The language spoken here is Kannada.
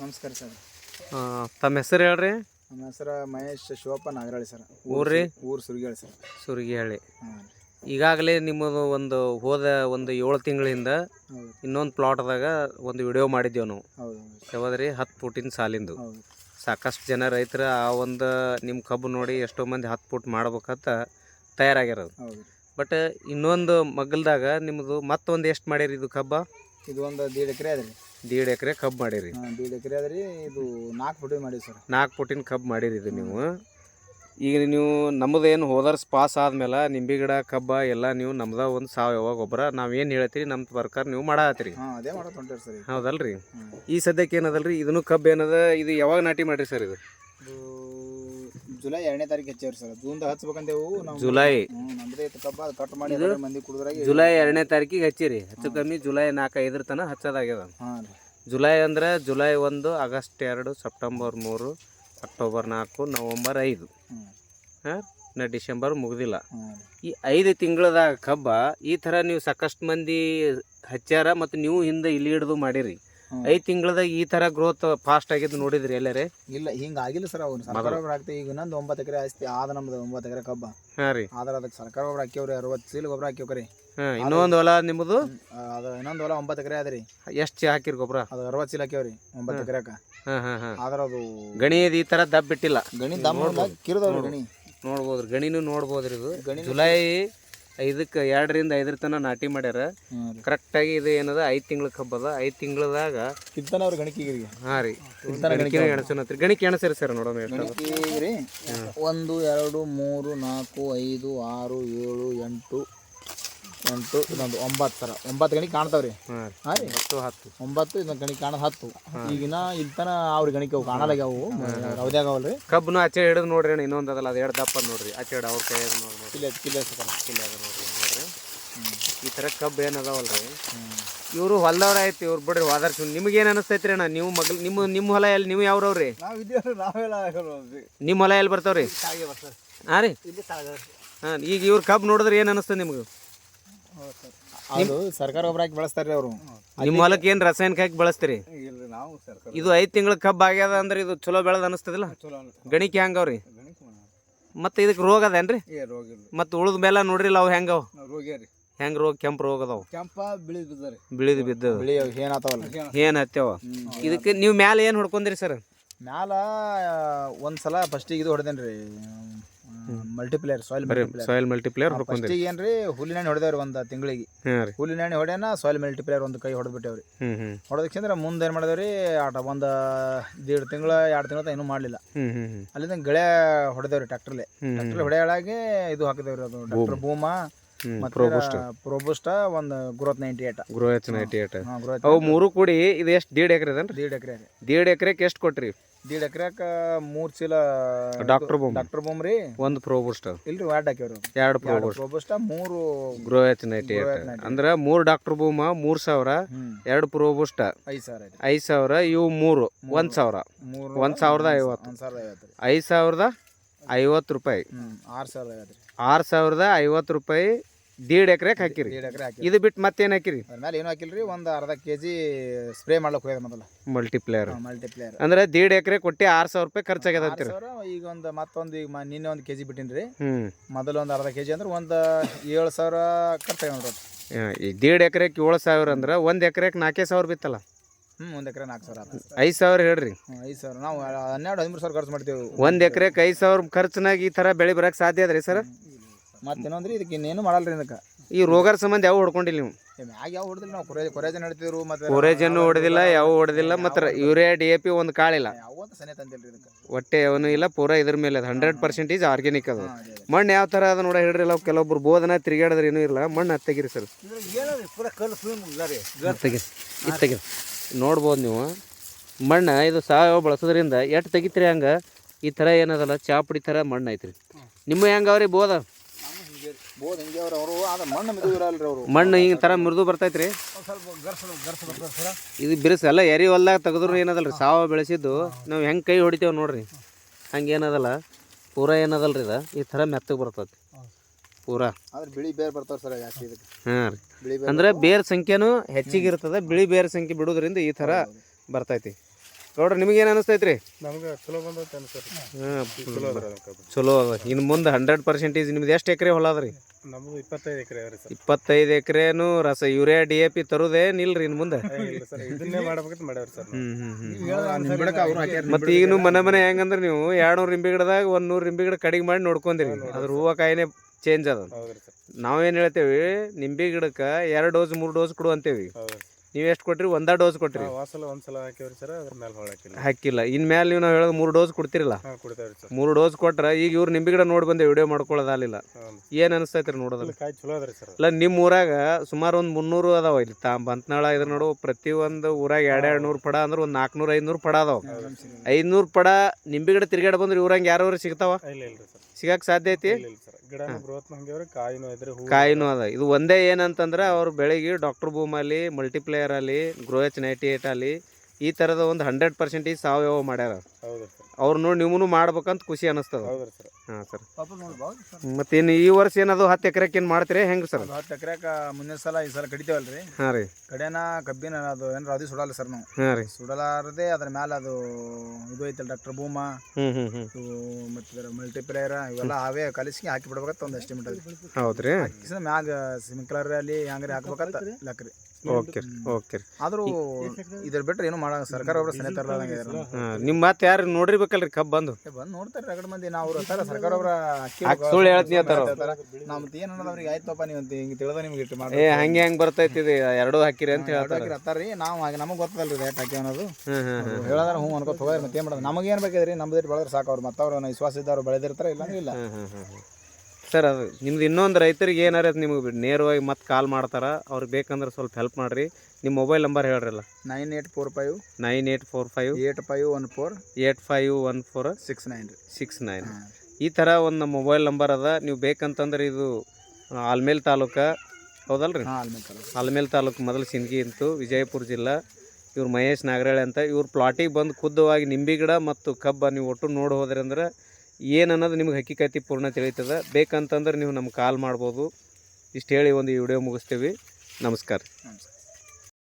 ನಮಸ್ಕಾರ ಸರ್. ತಮ್ಮ ಹೆಸರು ಹೇಳ್ರಿ? ನಮ್ಮ ಹೆಸರು ಮಹೇಶ್ ಶಿವಪ್ಪ ನಾಗರಹಳ್ಳಿ ಸರ್. ಊರ್ರಿ? ಊರು ಸುರಿಗಿಹಳ್ಳಿ ಸರ್. ಸುರಗಿಹಳ್ಳಿ. ಹಾಂ ಈಗಾಗಲೇ ನಿಮ್ಮದು ಒಂದು ಹೋದ ಒಂದು ಏಳು ತಿಂಗಳಿಂದ ಇನ್ನೊಂದು ಪ್ಲಾಟ್ದಾಗ ಒಂದು ವಿಡಿಯೋ ಮಾಡಿದ್ದೇವೆ ನಾವು. ಹೌದು ಹೌದು ಯಾವ್ದ್ರಿ ಹತ್ತು ಫುಟಿನ ಸಾಲಿಂದು. ಹೌದು. ಸಾಕಷ್ಟು ಜನ ರೈತರು ಆ ಒಂದು ನಿಮ್ಮ ಕಬ್ಬು ನೋಡಿ ಎಷ್ಟೋ ಮಂದಿ ಹತ್ತು ಫುಟ್ ಮಾಡ್ಬೇಕಂತ ತಯಾರಾಗಿರೋದು ಹೌದು. ಬಟ್ ಇನ್ನೊಂದು ಮಗ್ಗಲ್ದಾಗ ನಿಮ್ಮದು ಮತ್ತೊಂದು ಎಷ್ಟು ಮಾಡಿರಿ ಇದು ಕಬ್ಬ? ಇದು ಒಂದು ದೀಡ್ ಎಕರೆ ಅದ ರೀ ದೀಡ್ ಎಕರೆ ಕಬ್ಬು ಮಾಡಿರಿ. ದೀಡ್ ಎಕರೆ ಅದ್ರಿ ಇದು ನಾಲ್ಕು ಫುಟಿನ ಮಾಡಿ ಸರ್. ನಾಲ್ಕು ಫುಟಿನ ಕಬ್ಬು ಮಾಡಿರಿ ಇದು ನೀವು. ಈಗ ನೀವು ನಮ್ಮದು ಏನು ಹೋದರ್ಸ್ ಪಾಸ್ ಆದ್ಮೇಲೆ ನಿಂಬೆ ಗಿಡ ಕಬ್ಬ ಎಲ್ಲ ನೀವು ನಮ್ದ ಒಂದು ಸಾವಯವ ಗೊಬ್ಬರ. ನಾವೇನು ಹೇಳ್ತೀರಿ ನಮ್ಮ ಪ್ರಕಾರ ನೀವು ಮಾಡತ್ತೀರಿ ಹಾಂ ಅದೇ ಮಾಡೋದು ಸರ್ ಹೌದಲ್ರಿ. ಈ ಸದ್ಯಕ್ಕೆ ಏನದಲ್ರಿ? ಇದನ್ನು ಕಬ್ಬು ಏನದ ಇದು ಯಾವಾಗ ನಾಟಿ ಮಾಡ್ರಿ ಸರ್ ಇದು ಜುಲೈ ಎರಡನೇ ತಾರೀಕು ಹಚ್ಚೇವ್ರಿ ಸರ್. ಜೂನ್ ಹಚ್ಬೇಕಂದೇವು ನಾವು ಜುಲೈ. ಹ್ಞೂ ನಮ್ದೇ ಇತ್ತು ಕಬ್ಬ ಅದು ಕಟ್ ಮಾಡಿ ಎಲ್ಲರೂ ಮಂದಿ ಕುಡಿದ್ರಾಗ ಜುಲೈ ಎರಡನೇ ತಾರೀಕಿಗೆ ಹಚ್ಚಿರಿ. ಹೆಚ್ಚು ಕಮ್ಮಿ ಜುಲೈ ನಾಲ್ಕು ಐದರ ತನ ಹಚ್ಚೋದಾಗ್ಯದ. ಹಾಂ ರೀ. ಜುಲೈ ಅಂದ್ರೆ ಜುಲೈ ಒಂದು ಆಗಸ್ಟ್ ಎರಡು ಸೆಪ್ಟೆಂಬರ್ ಮೂರು ಅಕ್ಟೋಬರ್ ನಾಲ್ಕು ನವಂಬರ್ ಐದು. ಹ್ಞೂ ಹಾಂ ಇನ್ನು ಡಿಸೆಂಬರ್ ಮುಗ್ದಿಲ್ಲ. ರೀ. ಈ ಐದು ತಿಂಗಳದಾಗ ಕಬ್ಬ ಈ ಥರ ನೀವು ಸಾಕಷ್ಟು ಮಂದಿ ಹಚ್ಚಾರ ಮತ್ತು ನೀವು ಹಿಂದೆ ಇಲ್ಲಿ ಹಿಡಿದು ಮಾಡಿರಿ. ಐದು ತಿಂಗಳದಾಗ ಈ ತರ ಗ್ರೋತ್ ಫಾಸ್ಟ್ ಆಗಿದ್ದು ನೋಡಿದ್ರಿ ಎಲ್ಲರೇ? ಇಲ್ಲ ಹಿಂಗ ಆಗಿಲ್ಲ ಸರ್ ಅವ್ರು ಸರ್ಕಾರ ಗೊಬ್ಬರ ಹಾಕ್ತೀವಿ ಈಗ ಇನ್ನೊಂದು ಒಂಬತ್ತು ಎಕರೆ ಆಸ್ತಿ ಆದ ನಮ್ದು ಒಂಬತ್ತು ಎಕರೆ ಕಬ್ಬ. ಹಾಂ ರೀ. ಆದ್ರೆ ಅದಕ್ಕೆ ಸರ್ಕಾರ ಗೊಬ್ಬರ ಹಾಕ್ಯವ್ರಿ ಅರವತ್ತು ಚೀಲ ಗೊಬ್ಬರ ಹಾಕ್ಯವ್ರಿ ಹಾ ಇನ್ನೊಂದು ಹೊಲ ನಿಮ್ಮದು ಅದು ಇನ್ನೊಂದು ಹೊಲ ಒಂಬತ್ತು ಎಕರೆ ಆದ್ರಿ ಎಷ್ಟು ಹಾಕಿರಿ ಗೊಬ್ಬರ ಅದು ಅರವತ್ತು ಚೀಲ ಹಾಕ್ಯವ್ರಿ ಒಂಬತ್ತು ಎಕರೆಕ. ಹಾ ಹಾಂ ಹಾಂ. ಆದ್ರೆ ಅದು ಈ ತರ ದಬ್ಬ ಬಿಟ್ಟಿಲ್ಲ. ಗಣಿ ದಮ್ಮ ಕಿರಿದವ್ರಿ ಗಣಿ. ನೋಡ್ಬೋದ್ರಿ ಗಣಿನೂ ನೋಡ್ಬೋದ್ರಿ ಇದು. ಜುಲೈ ಐದಕ್ಕೆ ಎರಡರಿಂದ ಐದರ ತನಕ ನಾಟಿ ಮಾಡ್ಯಾರ. ಕರೆಕ್ಟಾಗಿ ಇದು ಏನದ? ಐದು ತಿಂಗಳ ಕಬ್ಬದ? ಐದು ತಿಂಗಳದಾಗ ಕಿತ್ತನ ಅವ್ರ ಗಣಕಿಗೆ ಹಾಂ ರೀ. ಗಣಕಿನ ಗಣಿಕೆ ಎಣಸನತ್ರಿ. ಗಣಿಕೆ ಎಣಸಿರಿ ಸರ್ ನೋಡೋಣ ಎಷ್ಟು ಒಂದು ಎರಡು ಮೂರು ನಾಲ್ಕು ಐದು ಆರು ಏಳು ಎಂಟು ಎಂಟು ಇದೊಂದು ಒಂಬತ್ತು ಸರ. ಒಂಬತ್ತು ಗಣಿ ಕಾಣ್ತಾವ್ರಿ. ಹಾಂ ರೀ. ಹಾಂ ರೀ. ಹತ್ತು ಹತ್ತು. ಒಂಬತ್ತು ಇದೊಂದು ಗಣಿ ಕಾಣೋದು ಹತ್ತು. ಈಗಿನ ಇಲ್ತನ ಅವ್ರ ಗಣಿಕೆ ಅವು ಕಾಣಲಾಗ್ಯಾವು ರೀ. ಕಬ್ಬನು ಆಚೆ ಹಿಡಿದು ನೋಡ್ರಿ ಅಣ್ಣ ಇನ್ನೊಂದು ಅದಲ್ಲ ಅದು ಎರಡು ದಪ್ಪ ನೋಡ್ರಿ. ಆಚೆ ಹಿಡ ಅವ್ರ ಕೈ ನೋಡಿ ಕಿಲೆ ಕಿಲೆ ಸರ್. ಇಲ್ಲ ಅದ ನೋಡ್ರಿ ನೋಡ್ರಿ. ಈ ಥರ ಕಬ್ಬು ಏನು ಅದಾವಲ್ರಿ? ಹ್ಞೂ ಇವರು ಹೊಲದವ್ರ ಆಯ್ತು ಇವ್ರು ಬಿಡ್ರಿ ವಾದರ್ಸ್ ನಿಮ್ಗೆ ಏನು ಅನಿಸ್ತೈತ್ರಿ ಅಣ್ಣ? ನೀವು ಮಗಲ್ ನಿಮ್ಮ ನಿಮ್ಮ ಹೊಲ ಎಲ್ಲಿ ನೀವು ಯಾವ್ರವ್ರಿ ನಿಮ್ಮ ಹೊಲ ಎಲ್ಲಿ ಬರ್ತಾವ್ರಿ? ಹಾಂ ರೀ. ಹಾಂ ಈಗ ಇವ್ರ ಕಬ್ಬು ನೋಡಿದ್ರೆ ಏನು ಅನಿಸ್ತದೆ ನಿಮ್ಗೆ? ಅದು ಸರ್ಕಾರ ಗೊಬ್ಬರ ಹಾಕಿ ಬೆಳೆಸ್ತಾರೆ ಅವರು. ನಿಮ್ಮ ಹೊಲಕ್ಕೆ ಏನು ರಾಸಾಯನಿಕ ಹಾಕಿ ಬಳಸ್ತೀರಿ? ಇಲ್ಲ ನಾವು ಸರ್ಕಾರ ಇದು ಐದು ತಿಂಗಳ ಕಬ್ಬು ಆಗ್ಯದ ಅಂದ್ರೆ ಇದು ಚಲೋ ಬೆಳದ ಅನಿಸ್ತದಿಲ್ಲ? ಚಲೋ ಗಣಿಕೆ ಹೆಂಗವ್ರಿ ಮತ್ತೆ ಮತ್ತು ಇದಕ್ಕೆ ರೋಗ ಅದೇನ್ರಿ ಏ ರೋಗ ಇಲ್ಲ ಮತ್ತು ಉಳಿದ ಮೇಲೆ ನೋಡ್ರಿಲ್ಲ ಅವು ಹೆಂಗವ ನಾವು ರೋಗ್ಯ ರೀ ಹೆಂಗೆ ರೋಗ? ಕೆಂಪು ರೋಗ ಅದಾವ. ಕೆಂಪ ಬಿಳಿ ಬಿದ್ದರಿ ಬಿಳಿದು ಬಿದ್ದದ. ಬಿಳಿ ಏನಾತಾವಲ್ಲ ಏನು ಹತ್ಯಾವ? ಇದಕ್ಕೆ ನೀವು ಮ್ಯಾಲ ಏನು ಹೊಡ್ಕೊಂಡ್ರಿ ಸರ್? ಮ್ಯಾಲ ಒಂದ್ಸಲ ಫಸ್ಟಿಗೆ ಇದು ಹೊಡೆದೇನ್ರಿ. ಮಲ್ಟಿಪ್ಲೇಯರ್ ಸಾಯಿಲ್ ಸಾಯಿಲ್ ಮಲ್ಟಿಪ್ಲೇಯರ್ ಹೊಡ್ಕೊಂಡಿ ಏನ್ರಿ ಹುಲಿನ ಹೊಡೆದೇವ್ರಿ ಒಂದು ತಿಂಗಳಿಗೆ. ಹುಲಿನ ಹೊಡೆನ ಸಾಯಿಲ್ ಮಲ್ಟಿಪ್ಲೇಯರ್ ಒಂದು ಕೈ ಹೊಡೆದ್ಬಿಟ್ಟೇವ್ರಿ ಹೊಡೆದಕ್ಕಿಂದ್ರೆ ಮುಂದೆ ಏನು ಮಾಡಿದವ್ರಿ ಆಟ ಒಂದು ದೇಡ್ ತಿಂಗಳ ಎರಡು ತಿಂಗಳ ಇನ್ನೂ ಮಾಡಲಿಲ್ಲ. ಅಲ್ಲಿಂದ ಗಳೆ ಹೊಡೆದೇವ್ರಿ ಟ್ಯಾಕ್ಟ್ರಲ್ಲೇ ಹ್ಮ್. ಟ್ಯಾಕ್ಟರ್ ಹೊಡೆಯೊಳಗೆ ಇದು ಹಾಕಿದೇವ್ರಿ ಅದು ಡಾಕ್ಟರ್ ಬೂಮ ಮತ್ತೆ ಪ್ರೋಬುಸ್ಟ ಒಂದು growth ninety eight growth ninety eight. ಅವು ಮೂರು ಕೂಡಿ ಇದು ಎಷ್ಟು? ದೇಡ್ ಎಕರೆ ಅದೇನ್ರಿ? ದೀಡ್ ಎಕರೆ ರೀ. ದೇಡ್ ಎಕರೆಗೆ ಎಷ್ಟು ಕೊಟ್ರಿ? ದೀಡ್ ಎಕರೆಕ ಮೂರ್ ಚೀಲ ಡಾಕ್ಟರ್ ಬೊಮ್ ಡಾಕ್ಟರ್ ಬೂಮ್ ರೀ. ಒಂದು ಪ್ರೋಬುಸ್ಟ್ ಇಲ್ರಿ ವಾಟ್ ಹಾಕ್ಯವ್ರಿ ಎರಡು ಪ್ರೋಬುಸ್ಟ್ ಪ್ರೋಬುಸ್ಟ ಮೂರು ಗ್ರೋ ಎಚ್ ನೈಂಟಿ ಏಟ್ ಅಂದ್ರೆ ಮೂರು ಡಾಕ್ಟರ್ ಬೊಮ್ ಮೂರ್ ಸಾವಿರ ಎರಡು ಪ್ರೋಬುಸ್ಟ್ ಐದು ಸಾವಿರ ಐದು ಸಾವಿರ ಇವು ಮೂರು ಒಂದ್ ಸಾವಿರ. ಒಂದ್ ಸಾವಿರದ ಐವತ್ತು. ಐದು ಸಾವಿರದ ಐವತ್ತು ರೂಪಾಯಿ. ಆರು ಸಾವಿರದ ಐವತ್ತು ರೀ. ಆರು ಸಾವಿರದ ಐವತ್ತು ರೂಪಾಯಿ ದೀಡ್ ಎಕರೆಗೆ ಹಾಕಿರಿ. ದೀಡ್ ಎಕರೆ ಹಾಕಿ ಇದು ಬಿಟ್ಟು ಮತ್ತೇನು ಹಾಕಿರಿ? ಅದ್ರ ಮೇಲೆ ಏನು ಹಾಕಿಲ್ರಿ ಒಂದು ಅರ್ಧ ಕೆ ಜಿ ಸ್ಪ್ರೇ ಮಾಡ್ಲಕ್ಕೆ ಹೋಗ್ಯದ ಮೊದಲ. ಮಲ್ಟಿಪ್ಲೇಯರ್ ಮಲ್ಟಿಪ್ಲೇಯರ್ ಅಂದ್ರೆ ದೀಡ್ ಎಕರೆ ಕೊಟ್ಟು ಆರು ಸಾವಿರ ರೂಪಾಯಿ ಖರ್ಚಾಗ್ಯದ ಈಗ ಒಂದು ಮತ್ತೊಂದು ಈಗ ಮ- ನಿನ್ನೆ ಒಂದು ಕೆ ಜಿ ಬಿಟ್ಟಿನಿ ರೀ ಹ್ಞೂ ಮೊದಲು ಒಂದು ಅರ್ಧ ಕೆ ಜಿ ಅಂದ್ರೆ ಒಂದು ಏಳು ಸಾವಿರ ಖರ್ಚಾಗ ನೋಡ್ರಿ ಈ ದೀಡ್ ಎಕರೆಗೆ ಏಳು ಸಾವಿರ ಅಂದ್ರೆ ಒಂದು ಎಕರೆಗೆ ನಾಲ್ಕೇ ಸಾವಿರ ಬಿತ್ತಲ್ಲ? ಹ್ಞೂ ಒಂದು ಎಕರೆ ನಾಲ್ಕು ಸಾವಿರ ಐದು ಸಾವಿರ ಹೇಳ್ರಿ. ಐದು ಸಾವಿರ. ನಾವು ಹನ್ನೆರಡು ಹದಿಮೂರು ಸಾವಿರ ಖರ್ಚು ಮಾಡ್ತೀವಿ. ಒಂದು ಎಕರೆಗೆ ಐದು ಸಾವಿರ ಖರ್ಚಿನಾಗ ಈ ಥರ ಬೆಳೆ ಬರಕ್ಕೆ ಸಾಧ್ಯ ಅದ್ರಿ ಸರ್? ಮತ್ತೇನಂದ್ರೆ ಇದಕ್ಕೆ ಇನ್ನೇನು ಮಾಡಲ್ರಿ ಇದಕ್ಕೆ. ಈ ರೋಗರ ಸಂಬಂಧ ಯಾವ ಹೊಡ್ಕೊಂಡಿಲ್ಲ ನೀವು? ಮ್ಯಾಗ ಯಾವ ಹೊಡೆದಿಲ್ಲ ನಾವು. ಕೊರೆ ಕೊರೇಜನ್ ನಡ್ತಿದ್ರು ಮತ್ತೆ ಕೋರೇಜನ್ನು ಹೊಡೆದಿಲ್ಲ ಯಾವ ಹೊಡೆದಿಲ್ಲ ಮತ್ತು ಯೂರಿಯಾ ಡಿ ಎ ಪಿ ಒಂದು ಕಾಳಿಲ್ಲ ಯಾವ ಅಂತ ಸನೆ ತಂದಿಲ್ಲ ಇದಕ್ಕೆ. ಹೊಟ್ಟೆ ಅವನು ಇಲ್ಲ ಪೂರಾ ಇದ್ರ ಮೇಲೆ ಅದು ಹಂಡ್ರೆಡ್ ಪರ್ಸೆಂಟೇಜ್ ಆರ್ಗ್ಯಾನಿಕ್ ಅದು. ಮಣ್ಣು ಯಾವ ಥರ ಅದ ನೋಡ ಹೇಳ್ರಿ ಅಲ್ಲ ಕೆಲವೊಬ್ರು ಬೋಧನ ತಿರುಗಾಡಿದ್ರೆ ಏನೂ ಇಲ್ಲ. ಮಣ್ಣು ಹತ್ತಗಿರಿ ಸರ್. ಪೂರ ಕಲ್ಲು ಇಲ್ಲ ರೀ ತೆಗಿರಿ. ಇದು ತೆಗಿರಿ. ನೋಡ್ಬೋದು ನೀವು. ಮಣ್ಣು, ಇದು ಸಾವಯವ ಬಳಸೋದ್ರಿಂದ ಎಷ್ಟು ತೆಗಿತೀರಿ ಹಂಗೆ? ಈ ಥರ ಏನದಲ್ಲ ಚಾಪುಡಿ ಥರ ಮಣ್ಣು ಐತ್ರಿ. ನಿಮ್ಮ ಹೆಂಗೆ ಅವ್ರಿ ಬೋದ? ಮಣ್ಣು ಹಿಂಗೆ ಥರ ಮೃದು ಬರ್ತೈತ್ರಿ. ಇದು ಬಿರುಸು ಎಲ್ಲ ಎರಿ ಹೊಲ್ದಾಗ ತೆಗೆದ್ರು ಏನದಲ್ಲ ರೀ ಸಾವ ಬೆಳೆಸಿದ್ದು. ನಾವು ಹೆಂಗೆ ಕೈ ಹೊಡಿತೇವೆ ನೋಡ್ರಿ. ಹಂಗೆ ಏನದಲ್ಲ, ಪೂರ ಏನದಲ್ಲ ರೀ ಇದು. ಈ ಥರ ಮೆತ್ತಗೆ ಬರ್ತೈತಿ. ಪೂರಾ. ಆದ್ರೆ ಬಿಳಿ ಬೇರ್ ಬರ್ತಾವೆ ಸರ್ ಜಾಸ್ತಿ ಇದಕ್ಕೆ. ಹಾಂ ರೀ. ಬಿಳಿ ಬೇರೆ ಅಂದ್ರೆ ಬೇರ್ ಸಂಖ್ಯೆನೂ ಹೆಚ್ಚಿಗೆ ಇರ್ತದೆ ಬಿಳಿ ಬೇರ್ ಸಂಖ್ಯೆ ಬಿಡೋದ್ರಿಂದ ಈ ಥರ ಬರ್ತೈತಿ. ನೋಡ್ರಿ ನಿಮಗೇನು ಅನಿಸ್ತೈತ್ರಿ? ನಮ್ಗೆ ಚಲೋ ಬಂದೈತೆ ಅನ್ಸರ್ ಹಾಂ ಚಲೋ ಅದ್ರ ಚಲೋ ಅದ. ಇನ್ನು ಮುಂದೆ ಹಂಡ್ರೆಡ್ ಪರ್ಸೆಂಟೇಜ್ ನಿಮ್ದು ಎಷ್ಟು ಎಕರೆ ಹೊಲ ಅದ ರೀ ನಮ್ದು ಇಪ್ಪತ್ತೈದು ಎಕರೆ ಸರ್. ಇಪ್ಪತ್ತೈದು ಎಕರೆನು ರಸ ಯೂರಿಯಾ ಡಿ ಎ ಪಿ ತರುದೇ ನಿಲ್ರಿ ಇನ್ನು ಮುಂದೆ? ಇಲ್ಲ ಸರ್ ಇದನ್ನೇ ಮಾಡ್ಬೇಕಂತ ಮಾಡ್ಯಾವ್ರಿ ಸರ್ ಹಾಕ್ಯಾರ ಮತ್ತೆ ಈಗ ನೀವು ಮನೆ ಮನೆ ಹೆಂಗಂದ್ರೆ ನೀವು ಎರಡು ನೂರು ನಿಂಬೆ ಗಿಡದಾಗ ಒಂದು ನೂರು ರಿಂಬಿ ಗಿಡ ಕಡಿಗೆ ಮಾಡಿ ನೋಡ್ಕೊಂಡಿರಿ ಅದ್ರ ಹೂವ ಕಾಯಿನೇ ಚೇಂಜ್ ಅದ ಹೌದ್ರಿ ಸರ್. ನಾವೇನು ಹೇಳ್ತೇವಿ ನಿಂಬೆ ಗಿಡಕ್ಕೆ ಎರಡು ಡೋಸ್ ಮೂರು ಡೋಸ್ ಕೊಡು ಅಂತೇವಿ. ಹೌದ್ರಿ ನೀವು ಎಷ್ಟು ಕೊಟ್ರಿ? ಒಂದೇ ಡೋಸ್ ಕೊಟ್ರಿ. ವಾಸಲ ಒಂದ್ಸಲ ಹಾಕಿವ್ರಿ ಸರ್ ಅದ್ರ ಮೇಲೆ ಹೊಳ ಹಾಕಿಲ್ಲ. ಹಾಕಿಲ್ಲ. ಇನ್ಮೇಲೆ ನೀವು ನಾವು ಹೇಳೋದು ಮೂರು ಡೋಸ್ ಕೊಡ್ತಿರಲ್ಲ. ಹಾಂ ಕುಡಿತಾವ್ರಿ ಸರ್. ಮೂರು ಡೋಸ್ ಕೊಟ್ರೆ ಈಗ ಇವ್ರು ನಿಂಬೆ ಗಿಡ ನೋಡಿ ಬಂದೆ ವಿಡಿಯೋ ಮಾಡ್ಕೊಳ್ಳೋದಾಗಲಿಲ್ಲ ಏನ್ ಏನು ಅನಿಸ್ತೈತ್ರಿ ನೋಡೋದ್ರ ಇಲ್ಲಿ ಕಾಯಿ ಚಲೋ ಅದ್ರಿ ಸರ್ ಅಲ್ಲ ನಿಮ್ಮ ಊರಾಗ ಸುಮಾರು ಒಂದು ಮುನ್ನೂರು ಅದಾವ ಇಲ್ಲಿ ತಾ ಬಂತನಾಳ ಇದ್ರ ನೋಡು ಪ್ರತಿಯೊಂದು ಊರಾಗ ಎರಡು ಎರಡು ನೂರು ಪಡ ಅಂದ್ರೆ ಒಂದು ನಾಲ್ಕುನೂರು ಐದುನೂರು ಪಡ ಅದಾವ. ಐದುನೂರು ಪಡ ನಿಂಬೆ ಗಿಡ ತಿರ್ಗಾಡ ಬಂದ್ರೆ ಇವ್ರಂಗೆ ಯಾರು ಸಿಗ್ತಾವ? ಇಲ್ಲ ಇಲ್ರಿ ಸರ್. ಸಿಗಕ್ಕೆ ಸಾಧ್ಯ ಐತಿ? ಇಲ್ಲ ಇಲ್ಲ ಸರ್. ಗಿಡನೂ ಗ್ರೋತ್ ಹಂಗೆ ಕಾಯಿನೂ ಇದ್ರಿ ಹೂ ಕಾಯಿನೂ ಅದ. ಇದು ಒಂದೇ ಏನಂತಂದ್ರೆ ಅವ್ರ ಬೆಳಿಗ್ಗೆ ಡಾಕ್ಟರ್ ಭೂಮ್ ಅಲ್ಲಿ ಮಲ್ಟಿಪ್ಲೇಯರ್ ಅಲ್ಲಿ ಗ್ರೋ ಎಚ್ ನೈಂಟಿ ಏಟ್ ಅಲ್ಲಿ ಈ ಥರದ ಒಂದು ಹಂಡ್ರೆಡ್ ಪರ್ಸೆಂಟೇಜ್ ಸಾವಯವ ಮಾಡ್ಯಾರ. ಅವ್ರು ನೋಡಿ ನಿಮ್ಮನ್ನು ಮಾಡ್ಬೇಕಂತ ಖುಷಿ ಅನಿಸ್ತದ. ಹೌದ್ರಿ ಸರ್. ಹಾಂ ಸರ್. ಪಾಪ ಸರ್. ಮತ್ತೆ ಇನ್ನು ಈ ವರ್ಷ ಏನದು ಹತ್ತು ಎಕರೆಕ್ಕೆ ಏನು ಮಾಡ್ತೀರಿ ಹೆಂಗೆ ಸರ್? ಹತ್ತು ಎಕರೆಕ ಮುಂದಿನ ಸಲ ಈ ಸಲ ಕಡಿತೇವಲ್ರಿ. ಹಾಂ ರೀ. ಕಡೆನ ಕಬ್ಬಿನ ಅದು ಏನು ರಾದಿ ಸುಡಲ್ಲ ಸರ್ ನಾವು. ಹಾಂ ರೀ. ಸುಡಲಾರದೆ ಅದ್ರ ಮೇಲೆ ಅದು ಇದು ಐತಲ್ಲ ಡಾಕ್ಟರ್ ಭೂಮಾ ಹ್ಞೂ ಹ್ಞೂ ಹ್ಞೂ ಮತ್ತು ಮಲ್ಟಿಪ್ಲೇಯರ್ ಇವೆಲ್ಲ ಅವೇ ಕಲಿಸಿ ಹಾಕಿ ಬಿಡ್ಬೇಕಂತ ಒಂದು ಎಸ್ಟಿಮೇಟ್ ಅದು ಹೌದು ರೀ ಹಾಕಿಸಿ ಮ್ಯಾಗ ಸ್ಪ್ರಿಂಕ್ಲರ್ ಅಲ್ಲಿ ಹಂಗ್ರಿ ಹಾಕ್ಬೇಕಂತ ಲೆಕ್ಕ ರೀ ಓಕೆ ರೀ ಓಕೆ ಆದರೂ ಆದ್ರೂ ಇದ್ರ ಬಿಟ್ರೆ ಏನು ಮಾಡೋ ಸರ್ಕಾರ ಒಬ್ಬರು ಸನಿ ತರಲಾದಂಗೆ ನಿಮ್ಮ ಮಾತು ಯಾರು ನೋಡಿರ್ಬೇಕಲ್ರಿ ಕಬ್ಬು ಬಂದು. ಬಂದು ನೋಡ್ತಾರೆ ರಗಡ ಮಂದಿ. ನಾವು ಅವ್ರು ಸರ್ಕಾರ ಅವರ ಸುಳ್ಳು ಹೇಳ್ತೀನಿ ಅಂತಾರ ನಾವು ಮತ್ತೆ ಏನು ಅನ್ನೋದು ಅವ್ರಿಗೆ ಆಯ್ತಪ್ಪ ನೀವು ಅಂತ ಹಿಂಗೆ ತಿಳಿದ ನಿಮ್ಗೆ ಇಟ್ಟು ಮಾಡಿ ಏ ಹಂಗೆ ಹೆಂಗೆ ಬರ್ತೈತಿ ಇದು. ಎರಡೂ ಹಾಕಿರಿ ಅಂತ ಹೇಳ್ತಾರೆ. ಹತ್ತಾರ ನಾವು ಹಾಗೆ ನಮಗೆ ಗೊತ್ತದಲ್ರಿ ರೇಟ್ ಹಾಕಿ ಅನ್ನೋದು. ಹೇಳದ್ರ ಹ್ಞೂ ಅನ್ಕೋತ ಹೋಗೋದು ಮತ್ತೆ ಏನು ಮಾಡೋದು? ನಮಗೆ ಏನು ಬೇಕಿದ್ರಿ? ನಮ್ದು ಬೆಳೆದ್ರೆ ಸಾಕು ಅವ್ರು. ಮತ್ತೆ ಅವ್ರು ವಿಶ್ವಾಸ ಇದ್ದವ್ರು ಬೆಳೆದಿರ್ತಾರೆ ಇಲ್ಲ. ಇಲ್ಲ. ಸರ್ ಅದು ನಿಮ್ದು ಇನ್ನೊಂದು ರೈತರಿಗೆ ಏನಾರ ನಿಮಗೆ ನೇರವಾಗಿ ಮತ್ತೆ ಕಾಲ್ ಮಾಡ್ತಾರೆ ಅವ್ರಿಗೆ ಬೇಕಂದ್ರೆ ಸ್ವಲ್ಪ ಹೆಲ್ಪ್ ಮಾಡಿರಿ. ನಿಮ್ಮ mobile number ಹೇಳ್ರಲ್ಲ. Nine eight four five nine eight four five eight five one four eight five one four six nine six nine. ಈ ಥರ ಒಂದು ಮೊಬೈಲ್ ನಂಬರ್ ಅದ. ನೀವು ಬೇಕಂತಂದ್ರೆ ಇದು ಆಲ್ಮೇಲ್ ತಾಲೂಕು ಹೌದಲ್ರಿ? ರೀ ಆಲ್ಮೇಲ್ ತಾಲೂಕು. ಮೊದಲು ಸಿಂದಗಿ ಇತ್ತು ವಿಜಯಪುರ ಜಿಲ್ಲಾ. ಇವ್ರು ಮಹೇಶ್ ನಾಗರಾಳೆ ಅಂತ ಇವ್ರ ಪ್ಲಾಟಿಗೆ ಬಂದು ಖುದ್ದವಾಗಿ ನಿಂಬೆ ಗಿಡ ಮತ್ತು ಕಬ್ಬ ನೀವು ಒಟ್ಟು ನೋಡಿ ಹೋದ್ರಿ ಅಂದ್ರೆ ಏನು ಅನ್ನೋದು ನಿಮ್ಗೆ ಹಕ್ಕಿಕತಿ ಪೂರ್ಣ ತಿಳಿತದೆ. ಬೇಕಂತಂದ್ರೆ ನೀವು ನಮ್ಗೆ ಕಾಲ್ ಮಾಡ್ಬೋದು. ಇಷ್ಟು ಹೇಳಿ ಒಂದು ವಿಡಿಯೋ ಮುಗಿಸ್ತೀವಿ. ನಮಸ್ಕಾರ.